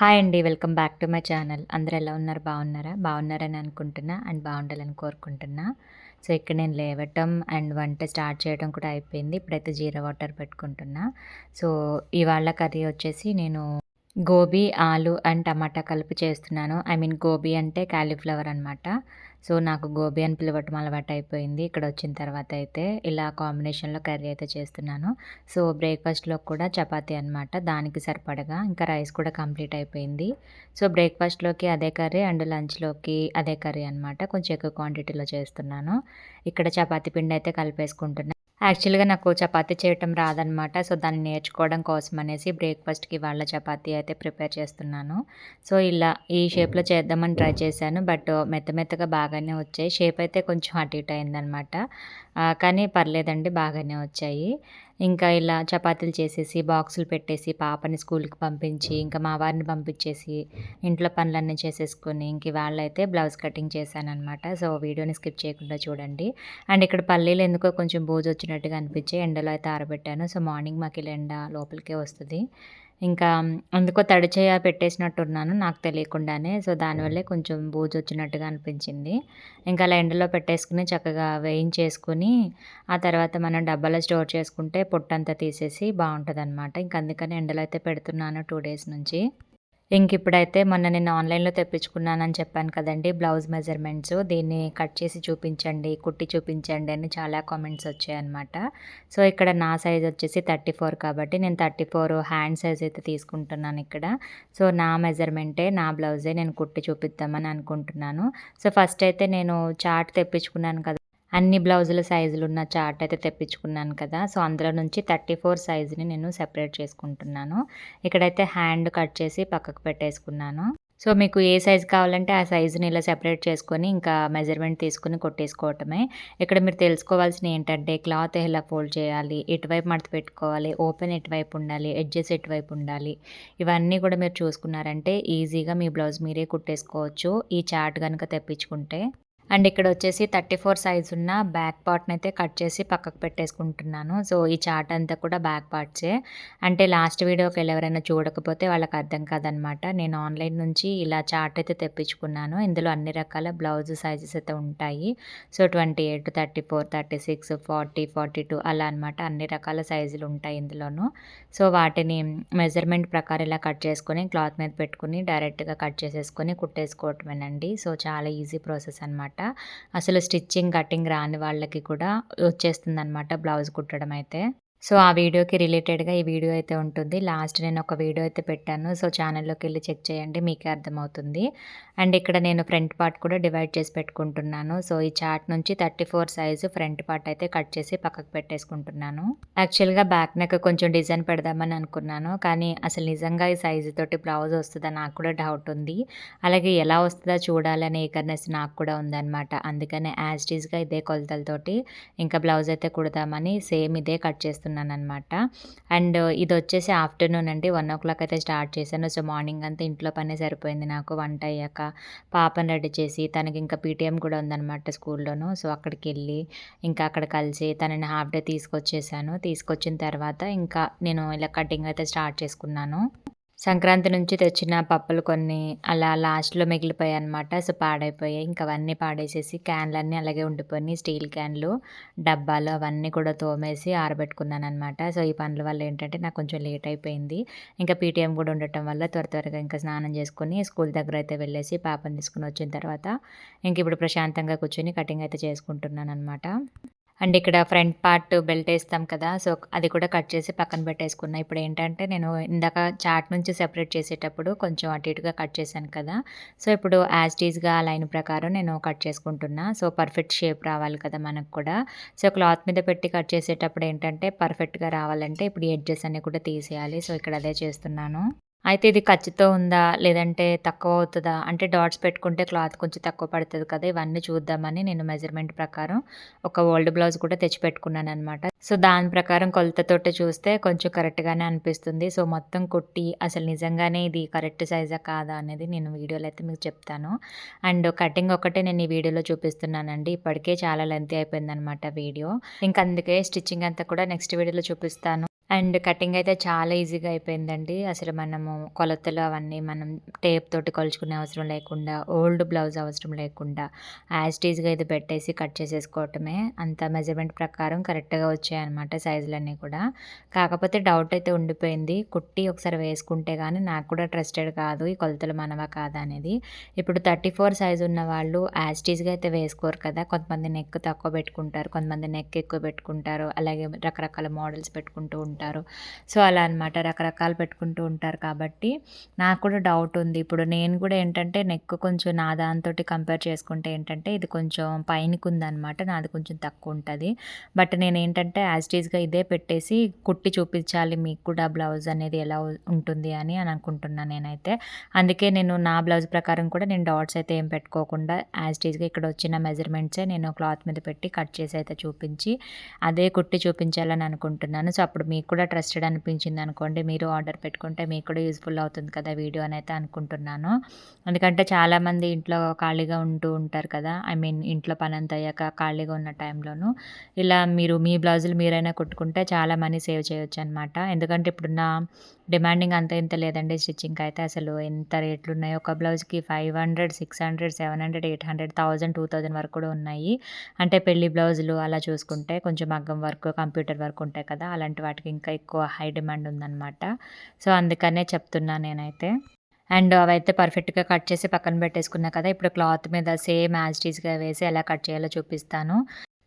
Hi అండి welcome back to my channel. అందరు ఎలా ఉన్నారు? బాగున్నారా? బాగున్నారని అనుకుంటున్నా అండ్ బాగుండాలని కోరుకుంటున్నా. సో ఇక్కడ నేను లేవటం అండ్ వంట స్టార్ట్ చేయడం కూడా అయిపోయింది. ఇప్పుడైతే జీరా వాటర్ పెట్టుకుంటున్నా. సో ఇవాళ కర్రీ వచ్చేసి నేను గోబీ ఆలు అండ్ టమాటా కలిపి చేస్తున్నాను. ఐ మీన్ గోబీ అంటే క్యాలీఫ్లవర్ అనమాట సో నాకు గోబీ అని పిలవటం అలవాటు అయిపోయింది ఇక్కడ వచ్చిన తర్వాత అయితే ఇలా కాంబినేషన్లో కర్రీ అయితే చేస్తున్నాను. సో బ్రేక్ఫాస్ట్లో కూడా చపాతీ అనమాట దానికి సరిపడగా ఇంకా రైస్ కూడా కంప్లీట్ అయిపోయింది సో బ్రేక్ఫాస్ట్లోకి అదే కర్రీ అండ్ లంచ్లోకి అదే కర్రీ అనమాట కొంచెం ఎక్కువ క్వాంటిటీలో చేస్తున్నాను. ఇక్కడ చపాతీ పిండి అయితే కలిపేసుకుంటున్నాను యాక్చువల్గా నాకు చపాతీ చేయటం రాదనమాట. సో దాన్ని నేర్చుకోవడం కోసం అనేసి బ్రేక్ఫాస్ట్కి వాళ్ళ చపాతీ అయితే ప్రిపేర్ చేస్తున్నాను. సో ఇలా ఈ షేప్లో చేద్దామని ట్రై చేశాను. బట్ మెత్త మెత్తగా బాగానే వచ్చాయి. షేప్ అయితే కొంచెం అటు ఇటు అయిందనమాట. కానీ పర్లేదండి బాగానే వచ్చాయి. ఇంకా ఇలా చపాతీలు చేసేసి బాక్సులు పెట్టేసి పాపని స్కూల్కి పంపించి ఇంకా మా వారిని పంపించేసి ఇంట్లో పనులన్నీ చేసేసుకొని ఇంక వాళ్ళైతే బ్లౌజ్ కటింగ్ చేశాను అనమాట సో వీడియోని స్కిప్ చేయకుండా చూడండి. అండ్ ఇక్కడ పల్లీలు ఎందుకో కొంచెం బూజు వచ్చినట్టుగా అనిపించి ఎండలో అయితే ఆరబెట్టాను. సో మార్నింగ్ మాకు ఇలా ఎండ లోపలికే వస్తుంది. ఇంకా అందుకో తడి చేయ పెట్టేసినట్టున్నాను నాకు తెలియకుండానే. సో దానివల్లే కొంచెం బూజు వచ్చినట్టుగా అనిపించింది. ఇంకా అలా ఎండలో పెట్టేసుకుని చక్కగా వేయించేసుకుని ఆ తర్వాత మనం డబ్బాలో స్టోర్ చేసుకుంటే పొట్టంతా తీసేసి బాగుంటుంది అనమాట ఇంక అందుకని ఎండలో అయితే పెడుతున్నాను టూ డేస్ నుంచి. ఇంక ఇప్పుడైతే మొన్న నేను ఆన్లైన్లో తెప్పించుకున్నానని చెప్పాను కదండి బ్లౌజ్ మెజర్మెంట్స్. దీన్ని కట్ చేసి చూపించండి కుట్టి చూపించండి అని చాలా కామెంట్స్ వచ్చాయన్నమాట. సో ఇక్కడ నా సైజ్ వచ్చేసి థర్టీ ఫోర్ కాబట్టి నేను థర్టీ ఫోర్ హ్యాండ్ సైజ్ అయితే తీసుకుంటున్నాను ఇక్కడ. సో నా మెజర్మెంటే నా బ్లౌజే నేను కుట్టి చూపిద్దామని అనుకుంటున్నాను. సో ఫస్ట్ అయితే నేను చార్ట్ తెప్పించుకున్నాను కదా అన్ని బ్లౌజుల సైజులు ఉన్న చార్ట్ అయితే తెప్పించుకున్నాను కదా. సో అందులో నుంచి థర్టీ ఫోర్ సైజుని నేను సెపరేట్ చేసుకుంటున్నాను. ఇక్కడైతే హ్యాండ్ కట్ చేసి పక్కకు పెట్టేసుకున్నాను. సో మీకు ఏ సైజు కావాలంటే ఆ సైజుని ఇలా సెపరేట్ చేసుకొని ఇంకా మెజర్మెంట్ తీసుకుని కొట్టేసుకోవటమే. ఇక్కడ మీరు తెలుసుకోవాల్సిన ఏంటంటే క్లాత్ ఎలా ఫోల్డ్ చేయాలి ఎటువైపు మడత పెట్టుకోవాలి ఓపెన్ ఎటువైపు ఉండాలి ఎడ్జెస్ ఎటువైపు ఉండాలి ఇవన్నీ కూడా మీరు చూసుకున్నారంటే ఈజీగా మీ బ్లౌజ్ మీరే కుట్టేసుకోవచ్చు. ఈ చార్ట్ కనుక తెప్పించుకుంటే అండ్ ఇక్కడ వచ్చేసి థర్టీ ఫోర్ సైజ్ ఉన్న బ్యాక్ పార్ట్ని అయితే కట్ చేసి పక్కకు పెట్టేసుకుంటున్నాను. సో ఈ చార్ట్ అంతా కూడా బ్యాక్ పార్ట్సే. అంటే లాస్ట్ వీడియోకి ఎవరైనా చూడకపోతే వాళ్ళకి అర్థం కాదనమాట. నేను ఆన్లైన్ నుంచి ఇలా చార్ట్ అయితే తెప్పించుకున్నాను. ఇందులో అన్ని రకాల బ్లౌజ్ సైజెస్ అయితే ఉంటాయి. So twenty eight thirty four thirty six forty forty two అలా అనమాట అన్ని రకాల సైజులు ఉంటాయి ఇందులోనూ. సో వాటిని మెజర్మెంట్ ప్రకారం ఇలా కట్ చేసుకొని క్లాత్ మీద పెట్టుకుని డైరెక్ట్గా కట్ చేసేసుకొని కుట్టేసుకోవటమేనండి. సో చాలా ఈజీ ప్రాసెస్ అనమాట. అసలు స్టిచ్చింగ్ కటింగ్ రాని వాళ్ళకి కూడా వచ్చేస్తుంది అనమాట బ్లౌజ్ కుట్టడం అయితే. సో ఆ వీడియోకి రిలేటెడ్గా ఈ వీడియో అయితే ఉంటుంది. లాస్ట్ నేను ఒక వీడియో అయితే పెట్టాను. సో ఛానల్లోకి వెళ్ళి చెక్ చేయండి మీకే అర్థమవుతుంది. అండ్ ఇక్కడ నేను ఫ్రంట్ పార్ట్ కూడా డివైడ్ చేసి పెట్టుకుంటున్నాను. సో ఈ చార్ట్ నుంచి thirty four size front part అయితే కట్ చేసి పక్కకు పెట్టేసుకుంటున్నాను. యాక్చువల్గా బ్యాక్ నెక్ కొంచెం డిజైన్ పెడదామని అనుకున్నాను. కానీ అసలు నిజంగా ఈ సైజు తోటి బ్లౌజ్ వస్తుందా నాకు కూడా డౌట్ ఉంది. అలాగే ఎలా వస్తుందో చూడాలనే ఈకర్నెస్ నాకు కూడా ఉందన్నమాట. అందుకనే యాజ్ టీజ్గా ఇదే కొలతలతోటి ఇంకా బ్లౌజ్ అయితే కుడదామని సేమ్ ఇదే కట్ చేస్తున్నాను. చేస్తున్నాను అనమాట అండ్ ఇది వచ్చేసి ఆఫ్టర్నూన్ అండి వన్ ఓ క్లాక్ అయితే స్టార్ట్ చేశాను. సో మార్నింగ్ అంతా ఇంట్లో పనే సరిపోయింది నాకు. వంట అయ్యాక పాపను రెడీ చేసి తనకి ఇంకా పీటీఎం కూడా ఉందన్నమాట స్కూల్లోను. సో అక్కడికి వెళ్ళి ఇంకా అక్కడ కలిసి తనని హాఫ్ డే తీసుకొచ్చేసాను. తీసుకొచ్చిన తర్వాత ఇంకా నేను ఇలా కటింగ్ అయితే స్టార్ట్ చేసుకున్నాను. సంక్రాంతి నుంచి తెచ్చిన పప్పులు కొన్ని అలా లాస్ట్లో మిగిలిపోయాయి అనమాట సో పాడైపోయాయి. ఇంకా అవన్నీ పాడేసేసి క్యాన్లన్నీ అలాగే ఉండిపోయి స్టీల్ క్యాన్లు డబ్బాలు అవన్నీ కూడా తోమేసి ఆరబెట్టుకున్నాను అనమాట సో ఈ పనుల వల్ల ఏంటంటే నాకు కొంచెం లేట్ అయిపోయింది. ఇంకా పీటీఎం కూడా ఉండటం వల్ల త్వర త్వరగా ఇంకా స్నానం చేసుకుని స్కూల్ దగ్గర అయితే వెళ్ళేసి పాపని తీసుకుని వచ్చిన తర్వాత ఇంక ఇప్పుడు ప్రశాంతంగా కూర్చొని కటింగ్ అయితే చేసుకుంటున్నాను అనమాట అండ్ ఇక్కడ ఫ్రంట్ పార్ట్ బెల్ట్ వేస్తాం కదా సో అది కూడా కట్ చేసి పక్కన పెట్టేసుకున్నా. ఇప్పుడు ఏంటంటే నేను ఇందాక చాట్ నుంచి సెపరేట్ చేసేటప్పుడు కొంచెం అటు ఇటుగా కట్ చేశాను కదా. సో ఇప్పుడు యాజ్ టీజ్గా లైన్ ప్రకారం నేను కట్ చేసుకుంటున్నా. సో పర్ఫెక్ట్ షేప్ రావాలి కదా మనకు కూడా. సో క్లాత్ మీద పెట్టి కట్ చేసేటప్పుడు ఏంటంటే పర్ఫెక్ట్గా రావాలంటే ఇప్పుడు ఎడ్జెస్ అన్నీ కూడా తీసేయాలి. సో ఇక్కడ అదే చేస్తున్నాను. అయితే ఇది ఖర్చుతో ఉందా? లేదంటే తక్కువ అవుతుందా? అంటే డాట్స్ పెట్టుకుంటే క్లాత్ కొంచెం తక్కువ పడుతుంది కదా ఇవన్నీ చూద్దామని నేను మెజర్మెంట్ ప్రకారం ఒక ఓల్డ్ బ్లౌజ్ కూడా తెచ్చి పెట్టుకున్నాను అనమాట సో దాని ప్రకారం కొలతతోటి చూస్తే కొంచెం కరెక్ట్గానే అనిపిస్తుంది. సో మొత్తం కుట్టి అసలు నిజంగానే ఇది కరెక్ట్ సైజా కాదా అనేది నేను వీడియోలో అయితే మీకు చెప్తాను. అండ్ కటింగ్ ఒకటే నేను ఈ వీడియోలో చూపిస్తున్నానండి. ఇప్పటికే చాలా లెంత్ అయిపోయింది అనమాట వీడియో. ఇంకా అందుకే స్టిచ్చింగ్ అంతా కూడా నెక్స్ట్ వీడియోలో చూపిస్తాను. అండ్ కటింగ్ అయితే చాలా ఈజీగా అయిపోయిందండి. అసలు మనము కొలతలు అవన్నీ మనం టేప్ తోటి కొలుచుకునే అవసరం లేకుండా, ఓల్డ్ బ్లౌజ్ అవసరం లేకుండా, యాస్టీజ్గా ఇది పెట్టేసి కట్ చేసేసుకోవటమే. అంత మెజర్‌మెంట్ ప్రకారం కరెక్ట్‌గా వచ్చాయన్నమాట సైజులన్నీ కూడా. కాకపోతే డౌట్ అయితే ఉండిపోయింది. కుట్టి ఒకసారి వేసుకుంటే కానీ నాకు కూడా ట్రస్టెడ్ కాదు. ఈ కొలతలు మనవా కాదా అనేది. ఇప్పుడు 34 సైజ్ ఉన్నవాళ్ళు యాజ్ టీజ్‌గా అయితే వేసుకోరు కదా! కొంతమంది నెక్ తక్కువ పెట్టుకుంటారు. కొంతమంది నెక్ ఎక్కువ పెట్టుకుంటారు. అలాగే రకరకాల మోడల్స్ పెట్టుకుంటూ ఉంటారు. సో, అలా అనమాట. రకరకాలు పెట్టుకుంటూ ఉంటారు కాబట్టి, నాకు కూడా డౌట్ ఉంది. ఇప్పుడు నేను కూడా ఏంటంటే నెక్ కొంచెం నా దాంతో కంపేర్ చేసుకుంటే ఏంటంటే ఇది కొంచెం పైనకుందనమాట. నాది కొంచెం తక్కువ ఉంటుంది బట్ నేనేంటంటే యాజ్ టీజ్‌గా ఇదే పెట్టేసి కుట్టి చూపించాలి మీకు కూడా బ్లౌజ్ అనేది ఎలా ఉంటుంది అని అని అనుకుంటున్నాను నేనైతే. అందుకే నేను నా బ్లౌజ్ ప్రకారం కూడా నేను డాట్స్ అయితే ఏం పెట్టుకోకుండా యాస్టీజ్గా ఇక్కడ వచ్చిన మెజర్‌మెంట్సే నేను క్లాత్ మీద పెట్టి కట్ చేసి అయితే చూపించి, అదే కుట్టి చూపించాలని అనుకుంటున్నాను. సో, అప్పుడు మీకు కూడా ట్రస్టెడ్ అనిపించింది అనుకోండి మీరు ఆర్డర్ పెట్టుకుంటే మీకు కూడా యూస్ఫుల్ అవుతుంది కదా వీడియో అని అయితే అనుకుంటున్నాను. ఎందుకంటే చాలామంది ఇంట్లో ఖాళీగా ఉంటూ ఉంటారు కదా! ఐ మీన్ ఇంట్లో పని అంత అయ్యాక ఖాళీగా ఉన్న టైంలోనూ ఇలా మీరు మీ బ్లౌజులు మీరైనా కుట్టుకుంటే చాలా మనీ సేవ్ చేయొచ్చు అనమాట ఎందుకంటే ఇప్పుడున్న డిమాండింగ్ అంత ఇంత లేదండి స్టిచ్చింగ్‌కి అయితే అసలు ఎంత రేట్లు ఉన్నాయి ఒక బ్లౌజ్‌కి five hundred six hundred seven hundred eight hundred thousand two thousand వరకు కూడా ఉన్నాయి. అంటే పెళ్ళి బ్లౌజులు అలా చూసుకుంటే కొంచెం మగ్గం వర్క్, కంప్యూటర్ వర్క్ ఉంటాయి కదా! అలాంటి వాటికి ఇంకా ఎక్కువ హై డిమాండ్ ఉందనమాట. సో, అందుకనే చెప్తున్నా నేనైతే. అండ్ అవైతే పర్ఫెక్ట్‌గా కట్ చేసి పక్కన పెట్టేసుకున్నా కదా! ఇప్పుడు క్లాత్ మీద సేమ్ యాజ్టీస్గా వేసి ఎలా కట్ చేయాలో చూపిస్తాను.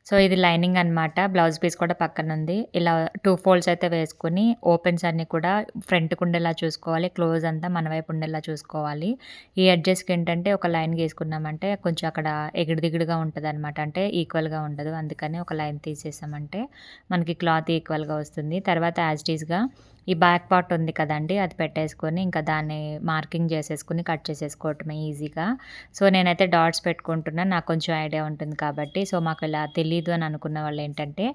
సో, ఇది లైనింగ్ అనమాట. బ్లౌజ్ పీస్ కూడా పక్కన ఉంది ఇలా టూ ఫోల్డ్స్ అయితే వేసుకుని ఓపెన్స్ అన్నీ కూడా ఫ్రంట్‌కి ఉండేలా చూసుకోవాలి. క్లోజ్ అంతా మన వైపు ఉండేలా చూసుకోవాలి. ఈ అడ్జస్ట్కి ఏంటంటే ఒక లైన్ గీసుకున్నామంటే కొంచెం అక్కడ ఎగిడి దిగుడుగా అనమాట అంటే ఈక్వల్‌గా ఉండదు. అందుకని ఒక లైన్ తీసేసామంటే మనకి క్లాత్ ఈక్వల్‌గా వస్తుంది. తర్వాత యాజ్ టీజ్‌గా ఈ బ్యాక్ పార్ట్ ఉంది కదండి అది పెట్టేసుకొని ఇంకా దాన్ని మార్కింగ్ చేసేసుకొని కట్ చేసేసుకోవటమే ఈజీగా. సో, నేనైతే డాట్స్ పెట్టుకుంటున్నా. నాకు కొంచెం ఐడియా ఉంటుంది కాబట్టి. సో, మాకు ఇలా తెలియదు అని అనుకున్న వాళ్ళు ఏంటంటే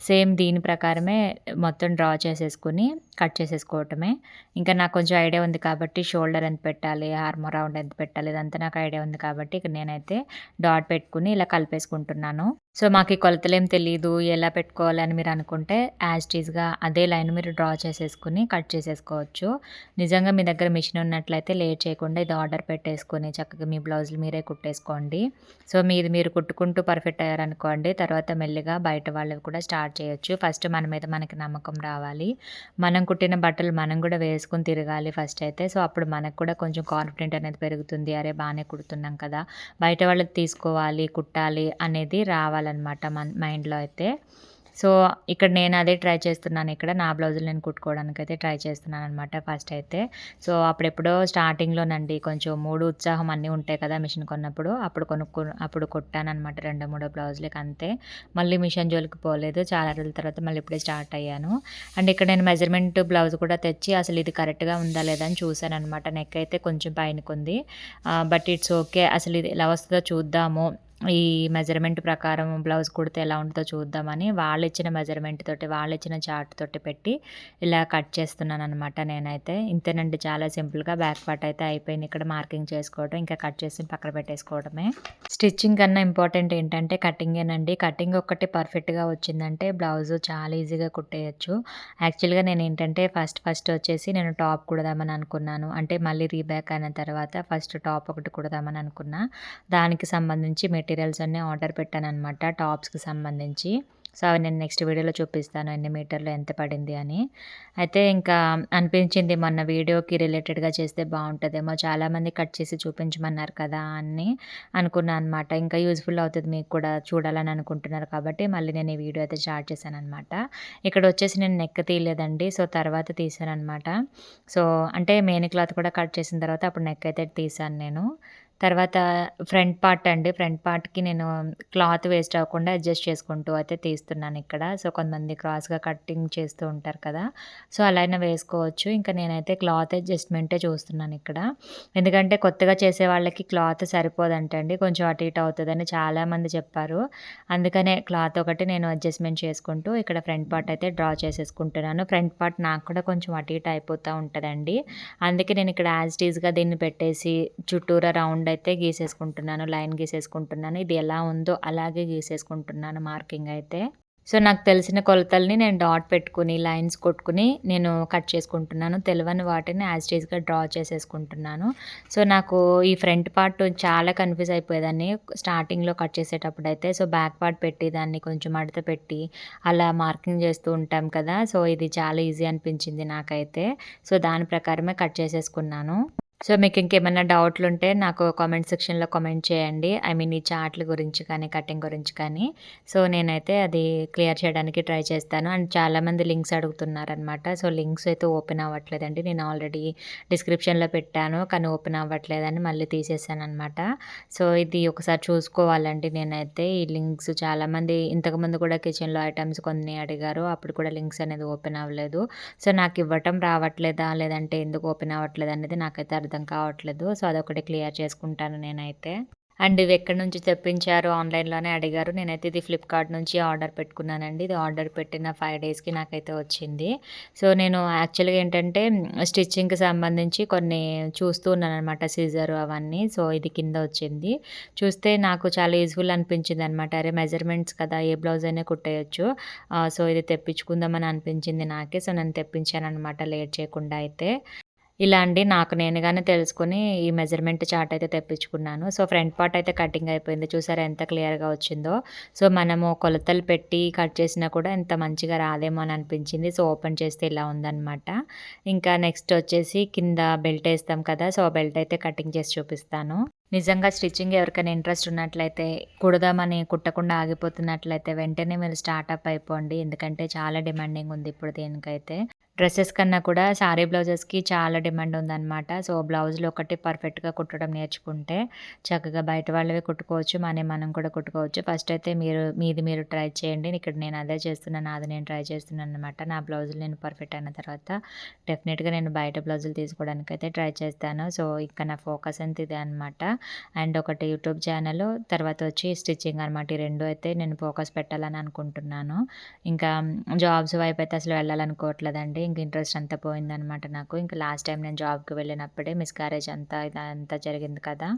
సేమ్ దీని ప్రకారమే మొత్తం డ్రా చేసేసుకొని కట్ చేసేసుకోవటమే. ఇంకా నాకు కొంచెం ఐడియా ఉంది కాబట్టి షోల్డర్ ఎంత పెట్టాలి, ఆర్మ్ రౌండ్ ఎంత పెట్టాలి ఇదంతా నాకు ఐడియా ఉంది కాబట్టి ఇక నేనైతే డాట్ పెట్టుకుని ఇలా కలిపేసుకుంటున్నాను. సో, మాకు ఈ కొలతలేం తెలియదు ఎలా పెట్టుకోవాలి అని మీరు అనుకుంటే యాజ్ టీజ్‌గా అదే లైన్ మీరు డ్రా చేసేసుకొని కట్ చేసేసుకోవచ్చు. నిజంగా మీ దగ్గర మిషన్ ఉన్నట్లయితే లేట్ చేయకుండా ఇది ఆర్డర్ పెట్టేసుకుని చక్కగా మీ బ్లౌజులు మీరే కుట్టేసుకోండి. సో, మీది మీరు కుట్టుకుంటూ పర్ఫెక్ట్ అయ్యారనుకోండి తర్వాత మెల్లిగా బయట వాళ్ళవి కూడా స్టార్ట్ చేయొచ్చు. ఫస్ట్ మన మీద మనకి నమ్మకం రావాలి. మనం కుట్టిన బట్టలు మనం కూడా వేసుకుని తిరగాలి ఫస్ట్ అయితే. సో, అప్పుడు మనకు కూడా కొంచెం కాన్ఫిడెంట్ అనేది పెరుగుతుంది. అరే! బాగానే కుడుతున్నాం కదా! బయట వాళ్ళది తీసుకోవాలి, కుట్టాలి అనేది రావాలి ఉండాలన్నమాట మన మైండ్‌లో అయితే. సో, ఇక్కడ నేను అదే ట్రై చేస్తున్నాను ఇక్కడ. నా బ్లౌజులు నేను కుట్టుకోవడానికి అయితే ట్రై చేస్తున్నాను అనమాట ఫస్ట్ అయితే. సో, అప్పుడెప్పుడో స్టార్టింగ్‌లోనండి కొంచెం మూడు, ఉత్సాహం అన్నీ ఉంటాయి కదా! మిషన్ కొన్నప్పుడు. అప్పుడు కొనుక్కు అప్పుడు కొట్టాను అనమాట రెండు మూడో బ్లౌజులకి అంతే. మళ్ళీ మిషన్ జోలికి పోలేదు. చాలా రోజుల తర్వాత మళ్ళీ ఇప్పుడే స్టార్ట్ అయ్యాను. అండ్ ఇక్కడ నేను మెజర్‌మెంట్ బ్లౌజ్ కూడా తెచ్చి అసలు ఇది కరెక్ట్‌గా ఉందా లేదా అని చూసాననమాట. నెక్ అయితే కొంచెం పైనకుంది. But it's okay. అసలు ఇది ఎలా వస్తుందో చూద్దాము. ఈ మెజర్‌మెంట్ ప్రకారం బ్లౌజ్ కుడితే ఎలా ఉంటుందో చూద్దామని వాళ్ళు ఇచ్చిన మెజర్‌మెంట్ తోటి, వాళ్ళు ఇచ్చిన చార్ట్ తోటి పెట్టి ఇలా కట్ చేస్తున్నాను అనమాట నేనైతే. ఇంతేనండి చాలా సింపుల్‌గా బ్యాక్ పార్ట్ అయితే అయిపోయింది. ఇక్కడ మార్కింగ్ చేసుకోవడం, ఇంకా కట్ చేసి పక్కన పెట్టేసుకోవడమే. స్టిచ్చింగ్ కన్నా ఇంపార్టెంట్ ఏంటంటే కటింగేనండి. కటింగ్ ఒక్కటి పర్ఫెక్ట్‌గా వచ్చిందంటే బ్లౌజు చాలా ఈజీగా కుట్టేయచ్చు యాక్చువల్‌గా నేను ఏంటంటే ఫస్ట్ ఫస్ట్ వచ్చేసి నేను టాప్ కుడదామని అనుకున్నాను. అంటే మళ్ళీ రీబ్యాక్ అయిన తర్వాత ఫస్ట్ టాప్ ఒకటి కుడదామని అనుకున్నా. దానికి సంబంధించి మెటీరియల్స్ అన్నీ ఆర్డర్ పెట్టాను అనమాట టాప్స్‌కి సంబంధించి. సో, అవి నేను నెక్స్ట్ వీడియోలో చూపిస్తాను ఎన్ని మీటర్లు ఎంత పడింది అని. అయితే ఇంకా అనిపించింది మొన్న వీడియోకి రిలేటెడ్‌గా చేస్తే బాగుంటుందేమో చాలామంది కట్ చేసి చూపించమన్నారు కదా! అని అనుకున్నాను అనమాట. ఇంకా యూజ్‌ఫుల్ అవుతుంది మీకు కూడా చూడాలని అనుకుంటున్నారు కాబట్టి మళ్ళీ నేను ఈ వీడియో అయితే స్టార్ట్ చేశాననమాట. ఇక్కడ వచ్చేసి నేను నెక్ తీయలేదండి. సో, తర్వాత తీశాననమాట. సో, అంటే మెయిన్ క్లాత్ కూడా కట్ చేసిన తర్వాత అప్పుడు నెక్ అయితే తీశాను నేను. తర్వాత ఫ్రంట్ పార్ట్ అండి. ఫ్రంట్ పార్ట్‌కి నేను క్లాత్ వేస్ట్ అవ్వకుండా అడ్జస్ట్ చేసుకుంటూ అయితే తీస్తున్నాను ఇక్కడ సో, కొంతమంది క్రాస్‌గా కటింగ్ చేస్తూ ఉంటారు కదా! సో, అలా అయినా వేసుకోవచ్చు. ఇంకా నేనైతే క్లాత్ అడ్జస్ట్‌మెంటే చూస్తున్నాను ఇక్కడ ఎందుకంటే కొత్తగా చేసే వాళ్ళకి క్లాత్ సరిపోదంటండి. కొంచెం అటు ఇటు అవుతుందని చాలామంది చెప్పారు. అందుకనే క్లాత్ ఒకటి నేను అడ్జస్ట్‌మెంట్ చేసుకుంటూ ఇక్కడ ఫ్రంట్ పార్ట్ అయితే డ్రా చేసేసుకుంటున్నాను. ఫ్రంట్ పార్ట్ నాకు కూడా కొంచెం అటు ఇటు అయిపోతూ ఉంటుందండి అందుకే నేను ఇక్కడ యాజ్ టీజ్‌గా దీన్ని పెట్టేసి చుట్టూరా రౌండ్ అయితే గీసేసుకుంటున్నాను. లైన్ గీసేసుకుంటున్నాను. ఇది ఎలా ఉందో అలాగే గీసేసుకుంటున్నాను మార్కింగ్ అయితే. సో నాకు తెలిసిన కొలతల్ని నేను డాట్ పెట్టుకుని లైన్స్ కొట్టుకుని నేను కట్ చేసుకుంటున్నాను తెలియని వాటిని యాజ్ టీజ్గా డ్రా చేసేసుకుంటున్నాను సో నాకు ఈ ఫ్రంట్ పార్ట్ చాలా కన్ఫ్యూజ్ అయిపోయేదాన్ని స్టార్టింగ్లో కట్ చేసేటప్పుడు అయితే సో బ్యాక్ పార్ట్ పెట్టి దాన్ని కొంచెం మడత పెట్టి అలా మార్కింగ్ చేస్తూ ఉంటాం కదా సో ఇది చాలా ఈజీ అనిపించింది నాకైతే సో దాని ప్రకారమే కట్ చేసేసుకున్నాను సో మీకు ఇంకేమైనా డౌట్లు ఉంటే నాకు కామెంట్ సెక్షన్లో కామెంట్ చేయండి. ఐ మీన్ ఈ చార్ట్ల గురించి కానీ కటింగ్ గురించి కానీ. సో నేనైతే అది క్లియర్ చేయడానికి ట్రై చేస్తాను. అండ్ చాలామంది లింక్స్ అడుగుతున్నారనమాట. సో లింక్స్ అయితే ఓపెన్ అవ్వట్లేదండి. నేను ఆల్రెడీ డిస్క్రిప్షన్లో పెట్టాను కానీ ఓపెన్ అవ్వట్లేదని మళ్ళీ తీసేసాను అనమాట సో ఇది ఒకసారి చూసుకోవాలండి నేనైతే. ఈ లింక్స్ చాలామంది ఇంతకుముందు కూడా కిచెన్లో ఐటమ్స్ కొన్ని అడిగారు. అప్పుడు కూడా లింక్స్ అనేది ఓపెన్ అవ్వలేదు. సో నాకు ఇవ్వటం రావట్లేదా? లేదంటే ఎందుకు ఓపెన్ అవ్వట్లేదు అనేది నాకైతే అర్థం కావట్లేదు. సో అదొకటి క్లియర్ చేసుకుంటాను నేనైతే. అండ్ ఇవి ఎక్కడి నుంచి తెప్పించారు? ఆన్లైన్లోనే అడిగారు. నేనైతే ఇది ఫ్లిప్కార్ట్ నుంచి ఆర్డర్ పెట్టుకున్నానండి. ఇది ఆర్డర్ పెట్టిన ఫైవ్ డేస్కి నాకైతే వచ్చింది. సో నేను యాక్చువల్గా ఏంటంటే స్టిచ్చింగ్కి సంబంధించి కొన్ని చూస్తూ ఉన్నాను అనమాట సీజర్ అవన్నీ. సో ఇది కింద వచ్చింది. చూస్తే నాకు చాలా యూజ్ఫుల్ అనిపించింది అనమాట అరే మెజర్మెంట్స్ కదా ఏ బ్లౌజ్ అయినా కుట్టేయచ్చు. సో ఇది తెప్పించుకుందామని అనిపించింది నాకే. సో నేను తెప్పించాను అనమాట లేట్ చేయకుండా అయితే. ఇలా అండి. నాకు నేనుగానే తెలుసుకొని ఈ మెజర్మెంట్ చార్ట్ అయితే తెప్పించుకున్నాను. సో ఫ్రంట్ పార్ట్ అయితే కటింగ్ అయిపోయింది. చూసారా ఎంత క్లియర్గా వచ్చిందో. సో మనము కొలతలు పెట్టి కట్ చేసినా కూడా ఎంత మంచిగా రాదేమో అని అనిపించింది. సో ఓపెన్ చేస్తే ఇలా ఉందన్నమాట. ఇంకా నెక్స్ట్ వచ్చేసి కింద బెల్ట్ వేస్తాం కదా. సో బెల్ట్ అయితే కటింగ్ చేసి చూపిస్తాను. నిజంగా స్టిచ్చింగ్ ఎవరికైనా ఇంట్రెస్ట్ ఉన్నట్లయితే కుడదామని కుట్టకుండా ఆగిపోతున్నట్లయితే వెంటనే మీరు స్టార్ట్అప్ అయిపోండి. ఎందుకంటే చాలా డిమాండింగ్ ఉంది ఇప్పుడు దేనికైతే. డ్రెస్సెస్ కన్నా కూడా శారీ బ్లౌజెస్కి చాలా డిమాండ్ ఉందన్నమాట. సో బ్లౌజులు ఒకటి పర్ఫెక్ట్గా కుట్టడం నేర్చుకుంటే చక్కగా బయట వాళ్ళవి కుట్టుకోవచ్చు మనీ మనం కూడా కుట్టుకోవచ్చు. ఫస్ట్ అయితే మీరు మీది మీరు ట్రై చేయండి. ఇక్కడ నేను అదే చేస్తున్నాను అది నేను ట్రై చేస్తున్నాను అనమాట నా బ్లౌజులు నేను పర్ఫెక్ట్ అయిన తర్వాత డెఫినెట్గా నేను బయట బ్లౌజులు తీసుకోవడానికి అయితే ట్రై చేస్తాను. సో ఇక్కడ నా ఫోకస్ అంత ఇదే అనమాట అండ్ ఒకటి యూట్యూబ్ ఛానల్ తర్వాత వచ్చి స్టిచ్చింగ్ అనమాట ఈ రెండు అయితే నేను ఫోకస్ పెట్టాలని అనుకుంటున్నాను. ఇంకా జాబ్స్ వైపు అయితే అసలు వెళ్ళాలనుకోవట్లేదండి ఇంక ఇంట్రెస్ట్ అంతా పోయిందనమాట నాకు. ఇంకా లాస్ట్ టైం నేను జాబ్కి వెళ్ళినప్పుడే మిస్కారేజ్ అంతా ఇదంతా జరిగింది కదా.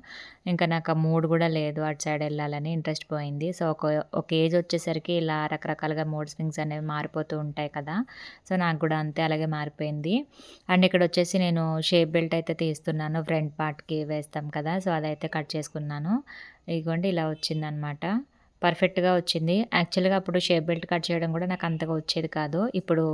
ఇంకా నాకు ఆ మూడ్ కూడా లేదు అటు సైడ్ వెళ్ళాలని ఇంట్రెస్ట్ పోయింది. సో ఒక ఒక ఏజ్ వచ్చేసరికి ఇలా రకరకాలుగా మూడ్ స్వింగ్స్ అనేవి మారిపోతూ ఉంటాయి కదా. సో నాకు కూడా అంతే అలాగే మారిపోయింది. అండ్ ఇక్కడ వచ్చేసి నేను షేప్ బెల్ట్ అయితే తీస్తున్నాను. ఫ్రంట్ పార్ట్కి వేస్తాం కదా. సో అదైతే కట్ చేసుకున్నాను. ఇదిగోండి ఇలా వచ్చిందనమాట. పర్ఫెక్ట్గా వచ్చింది. యాక్చువల్గా అప్పుడు షేప్ బెల్ట్ కట్ చేయడం కూడా నాకు అంతగా వచ్చేది కాదు. ఇప్పుడు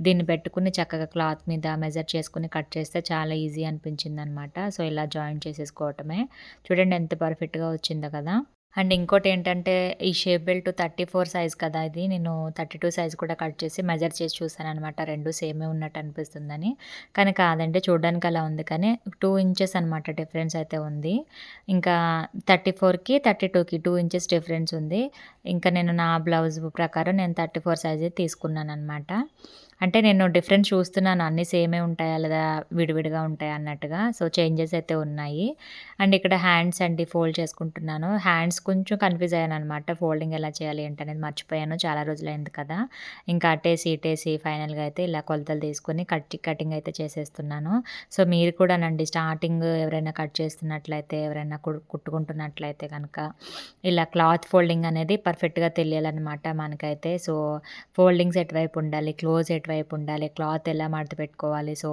దీన్ని పెట్టుకుని చక్కగా క్లాత్ మీద మెజర్ చేసుకుని కట్ చేస్తే చాలా ఈజీ అనిపించింది అనమాట సో ఇలా జాయిన్ చేసేసుకోవటమే. చూడండి ఎంత పర్ఫెక్ట్గా వచ్చిందో కదా. అండ్ ఇంకోటి ఏంటంటే ఈ shape belt thirty four size కదా ఇది. నేను థర్టీ టూ సైజ్ కూడా కట్ చేసి మెజర్ చేసి చూసాను అనమాట రెండు సేమే ఉన్నట్టు అనిపిస్తుందని. కానీ కాదంటే చూడడానికి అలా ఉంది కానీ టూ ఇంచెస్ అనమాట డిఫరెన్స్ అయితే ఉంది. ఇంకా థర్టీ ఫోర్కి థర్టీ టూకి టూ ఇంచెస్ డిఫరెన్స్ ఉంది. ఇంకా నేను నా బ్లౌజ్ ప్రకారం నేను థర్టీ ఫోర్ సైజ్ తీసుకున్నాను అనమాట అంటే నేను డిఫరెంట్ చూస్తున్నాను. అన్ని సేమే ఉంటాయా లేదా విడివిడిగా ఉంటాయా అన్నట్టుగా. సో చేంజెస్ అయితే ఉన్నాయి. అండ్ ఇక్కడ హ్యాండ్స్ అండి ఫోల్డ్ చేసుకుంటున్నాను. హ్యాండ్స్ కొంచెం కన్ఫ్యూజ్ అయ్యాను అనమాట ఫోల్డింగ్ ఎలా చేయాలి ఏంటనేది మర్చిపోయాను. చాలా రోజులైంది కదా. ఇంకా అట్టేసి ఇటేసి ఫైనల్గా అయితే ఇలా కొలతలు తీసుకొని కట్ కటింగ్ అయితే చేసేస్తున్నాను. సో మీరు కూడా నండి స్టార్టింగ్ ఎవరైనా కట్ చేస్తున్నట్లయితే ఎవరైనా కుట్టుకుంటున్నట్లయితే కనుక ఇలా క్లాత్ ఫోల్డింగ్ అనేది పర్ఫెక్ట్గా తెలియాలన్నమాట మనకైతే. సో ఫోల్డింగ్స్ ఎటువైపు ఉండాలి? క్లోజ్ ఎటు వైపు ఉండాలి క్లాత్ ఎలా మడత పెట్టుకోవాలి సో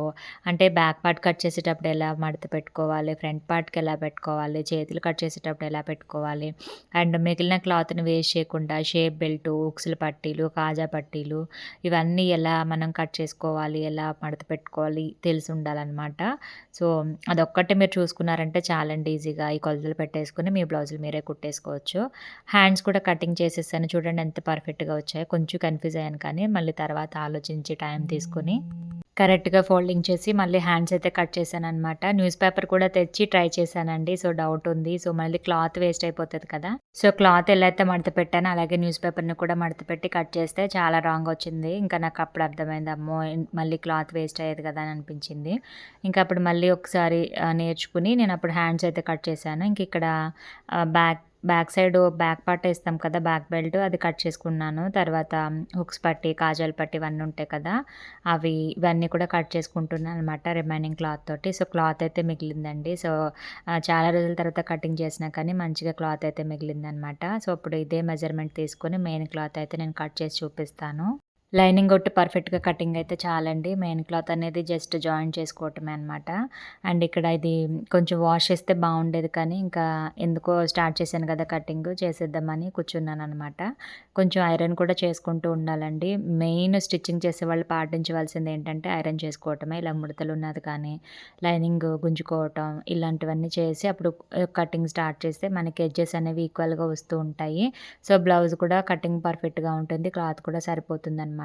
అంటే బ్యాక్ పార్ట్ కట్ చేసేటప్పుడు ఎలా మడత పెట్టుకోవాలి ఫ్రంట్ పార్ట్కి ఎలా పెట్టుకోవాలి చేతులు కట్ చేసేటప్పుడు ఎలా పెట్టుకోవాలి అండ్ మిగిలిన క్లాత్ని వేస్ట్ చేయకుండా షేప్ బెల్ట్ ఉక్సుల పట్టీలు కాజా పట్టీలు ఇవన్నీ ఎలా మనం కట్ చేసుకోవాలి ఎలా మడత పెట్టుకోవాలి తెలిసి ఉండాలన్నమాట. సో అదొక్కటే మీరు చూసుకున్నారంటే చాలండి ఈజీగా. ఈ కొలతలు పెట్టేసుకుని మీ బ్లౌజులు మీరే కుట్టేసుకోవచ్చు. హ్యాండ్స్ కూడా కటింగ్ చేసేసాను. చూడండి ఎంత పర్ఫెక్ట్గా వచ్చాయో. కొంచెం కన్ఫ్యూజ్ అయ్యాను కానీ మళ్ళీ తర్వాత ఆలోచించి నుంచి టైం తీసుకుని కరెక్ట్గా ఫోల్డింగ్ చేసి మళ్ళీ హ్యాండ్స్ అయితే కట్ చేశాను అనమాట న్యూస్ పేపర్ కూడా తెచ్చి ట్రై చేశానండి. సో డౌట్ ఉంది. సో మళ్ళీ క్లాత్ వేస్ట్ అయిపోతుంది కదా. సో క్లాత్ ఎలా అయితే మడత పెట్టానో అలాగే న్యూస్ పేపర్ని కూడా మడత పెట్టి కట్ చేస్తే చాలా రాంగ్ వచ్చింది. ఇంకా నాకు అప్పుడు అర్థమైంది అమ్మో మళ్ళీ క్లాత్ వేస్ట్ అయ్యేది కదా అని అనిపించింది. ఇంకా అప్పుడు మళ్ళీ ఒకసారి నేర్చుకుని నేను అప్పుడు హ్యాండ్స్ అయితే కట్ చేశాను. ఇంక ఇక్కడ back back side back part వేస్తాం కదా బ్యాక్ బెల్ట్ అది కట్ చేసుకున్నాను. తర్వాత హుక్స్ పట్టి కాజల్ పట్టి ఇవన్నీ ఉంటాయి కదా అవి ఇవన్నీ కూడా కట్ చేసుకుంటున్నాను అనమాట రిమైనింగ్ క్లాత్ తోటి. సో క్లాత్ అయితే మిగిలిందండి. సో చాలా రోజుల తర్వాత కటింగ్ చేసినా కానీ మంచిగా క్లాత్ అయితే మిగిలిందనమాట సో ఇప్పుడు ఇదే మెజర్మెంట్ తీసుకొని మెయిన్ క్లాత్ అయితే నేను కట్ చేసి చూపిస్తాను. లైనింగ్ కొట్టి పర్ఫెక్ట్గా కటింగ్ అయితే చాలండి. మెయిన్ క్లాత్ అనేది జస్ట్ జాయిన్ చేసుకోవటమే అనమాట అండ్ ఇక్కడ ఇది కొంచెం వాష్ చేస్తే బాగుండేది కానీ ఇంకా ఎందుకో స్టార్ట్ చేశాను కదా కటింగ్ చేసేద్దామని కూర్చున్నాను అనమాట కొంచెం ఐరన్ కూడా చేసుకుంటూ ఉండాలండి. మెయిన్ స్టిచ్చింగ్ చేసే వాళ్ళు పాటించవలసింది ఏంటంటే ఐరన్ చేసుకోవటమే. ఇలా ముడతలు ఉన్నది కానీ లైనింగ్ గుంజుకోవటం ఇలాంటివన్నీ చేసి అప్పుడు కటింగ్ స్టార్ట్ చేస్తే మనకి ఎడ్జెస్ అనేవి ఈక్వల్గా వస్తూ ఉంటాయి. సో బ్లౌజ్ కూడా కటింగ్ పర్ఫెక్ట్గా ఉంటుంది. క్లాత్ కూడా సరిపోతుంది అనమాట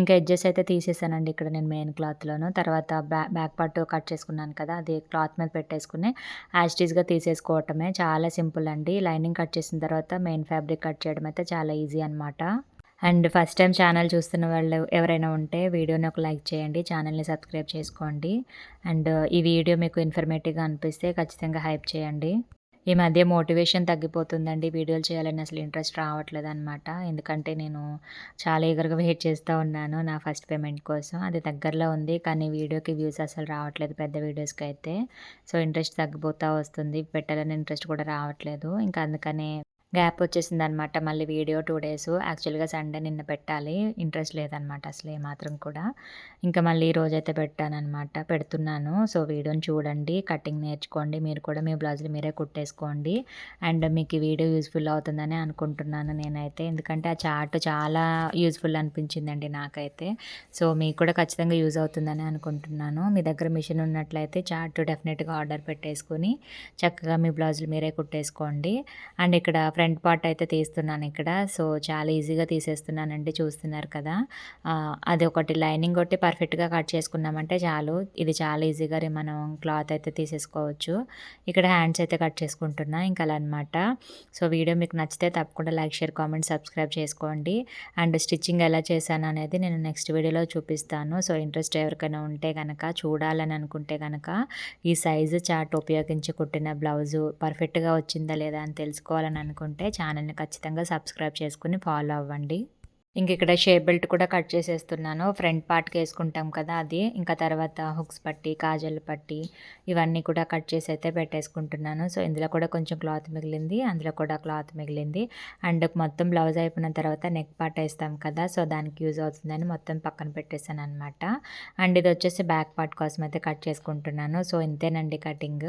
ఇంకా ఎడ్జెస్ అయితే తీసేసానండి ఇక్కడ నేను మెయిన్ క్లాత్లోను తర్వాత బ్యా బ్యాక్ పార్ట్ కట్ చేసుకున్నాను కదా అది క్లాత్ మీద పెట్టేసుకుని యాస్టీస్గా తీసేసుకోవటమే. చాలా సింపుల్ అండి. లైనింగ్ కట్ చేసిన తర్వాత మెయిన్ ఫ్యాబ్రిక్ కట్ చేయడం అయితే చాలా ఈజీ అనమాట. అండ్ ఫస్ట్ టైం ఛానల్ చూస్తున్న వాళ్ళు ఎవరైనా ఉంటే వీడియోని ఒక లైక్ చేయండి ఛానల్ని సబ్స్క్రైబ్ చేసుకోండి. అండ్ ఈ వీడియో మీకు ఇన్ఫర్మేటివ్గా అనిపిస్తే ఖచ్చితంగా హైప్ చేయండి. ఈ మధ్య మోటివేషన్ తగ్గిపోతుందండి. వీడియోలు చేయాలని అసలు ఇంట్రెస్ట్ రావట్లేదు అనమాట ఎందుకంటే నేను చాలా ఎగరగా వెయిట్ చేస్తూ ఉన్నాను నా ఫస్ట్ పేమెంట్ కోసం. అది దగ్గరలో ఉంది కానీ వీడియోకి వ్యూస్ అసలు రావట్లేదు పెద్ద వీడియోస్కి అయితే సో ఇంట్రెస్ట్ తగ్గిపోతూ వస్తుంది. పెట్టాలని ఇంట్రెస్ట్ కూడా రావట్లేదు. ఇంకా అందుకనే గ్యాప్ వచ్చేసింది అనమాట మళ్ళీ వీడియో టూ డేస్. యాక్చువల్గా సండే నిన్న పెట్టాలి. ఇంట్రెస్ట్ లేదనమాట అసలు ఏమాత్రం కూడా. ఇంకా మళ్ళీ ఈరోజు అయితే పెట్టానమాట పెడుతున్నాను. సో వీడియోని చూడండి. కటింగ్ నేర్చుకోండి. మీరు కూడా మీ బ్లౌజులు మీరే కుట్టేసుకోండి. అండ్ మీకు ఈ వీడియో యూస్ఫుల్ అవుతుందని అనుకుంటున్నాను నేనైతే. ఎందుకంటే ఆ చార్ట్ చాలా యూస్ఫుల్ అనిపించిందండి నాకైతే. సో మీకు కూడా ఖచ్చితంగా యూజ్ అవుతుందని అనుకుంటున్నాను. మీ దగ్గర మిషన్ ఉన్నట్లయితే చార్ట్ డెఫినెట్గా ఆర్డర్ పెట్టేసుకొని చక్కగా మీ బ్లౌజులు మీరే కుట్టేసుకోండి. అండ్ ఇక్కడ ఫ్రంట్ పార్ట్ అయితే తీస్తున్నాను ఇక్కడ. సో చాలా ఈజీగా తీసేస్తున్నానండి చూస్తున్నారు కదా. అది ఒకటి లైనింగ్ ఒకటి పర్ఫెక్ట్గా కట్ చేసుకున్నామంటే చాలు. ఇది చాలా ఈజీగా మనం క్లాత్ అయితే తీసేసుకోవచ్చు. ఇక్కడ హ్యాండ్స్ అయితే కట్ చేసుకుంటున్నా ఇంకా అలా అనమాట సో వీడియో మీకు నచ్చితే తప్పకుండా లైక్ షేర్ కామెంట్ సబ్స్క్రైబ్ చేసుకోండి. అండ్ స్టిచ్చింగ్ ఎలా చేశాను అనేది నేను నెక్స్ట్ వీడియోలో చూపిస్తాను. సో ఇంట్రెస్ట్ ఎవరికైనా ఉంటే కనుక చూడాలని అనుకుంటే కనుక ఈ సైజు చార్ట్ ఉపయోగించి కుట్టిన బ్లౌజు పర్ఫెక్ట్గా వచ్చిందా లేదా అని తెలుసుకోవాలని అనుకుంటే అనుకుంటే ఛానల్ని ఖచ్చితంగా సబ్స్క్రైబ్ చేసుకుని ఫాలో అవ్వండి. ఇంక ఇక్కడ షేప్ బెల్ట్ కూడా కట్ చేసేస్తున్నాను. ఫ్రంట్ పార్ట్కి వేసుకుంటాం కదా అది. ఇంకా తర్వాత హుక్స్ పట్టి కాజల్ పట్టి ఇవన్నీ కూడా కట్ చేసి అయితే పెట్టేసుకుంటున్నాను. సో ఇందులో కూడా కొంచెం క్లాత్ మిగిలింది. అందులో కూడా క్లాత్ మిగిలింది. అండ్ మొత్తం బ్లౌజ్ అయిపోయిన తర్వాత నెక్ పార్ట్ వేస్తాం కదా సో దానికి యూజ్ అవుతుందని మొత్తం పక్కన పెట్టేసాను అనమాట అండ్ ఇది వచ్చేసి బ్యాక్ పార్ట్ కోసం అయితే కట్ చేసుకుంటున్నాను. సో ఇంతేనండి కటింగ్.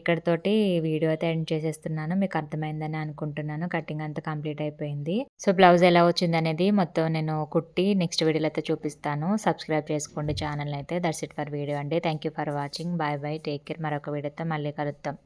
ఇక్కడతోటి వీడియో అయితే ఎండ్ చేసేస్తున్నాను. మీకు అర్థమైందని అనుకుంటున్నాను. కటింగ్ అంతా కంప్లీట్ అయిపోయింది. సో బ్లౌజ్ ఎలా వచ్చింది అనేది మొత్తం నేను కుట్టి నెక్స్ట్ వీడియోలో అయితే చూపిస్తాను. సబ్స్క్రైబ్ చేసుకోండి ఛానల్ అయితే. దట్స్ ఇట్ ఫర్ వీడియో అండి. Thank you for watching bye bye take care మరొక వీడియోతో మళ్ళీ కలుద్దాం.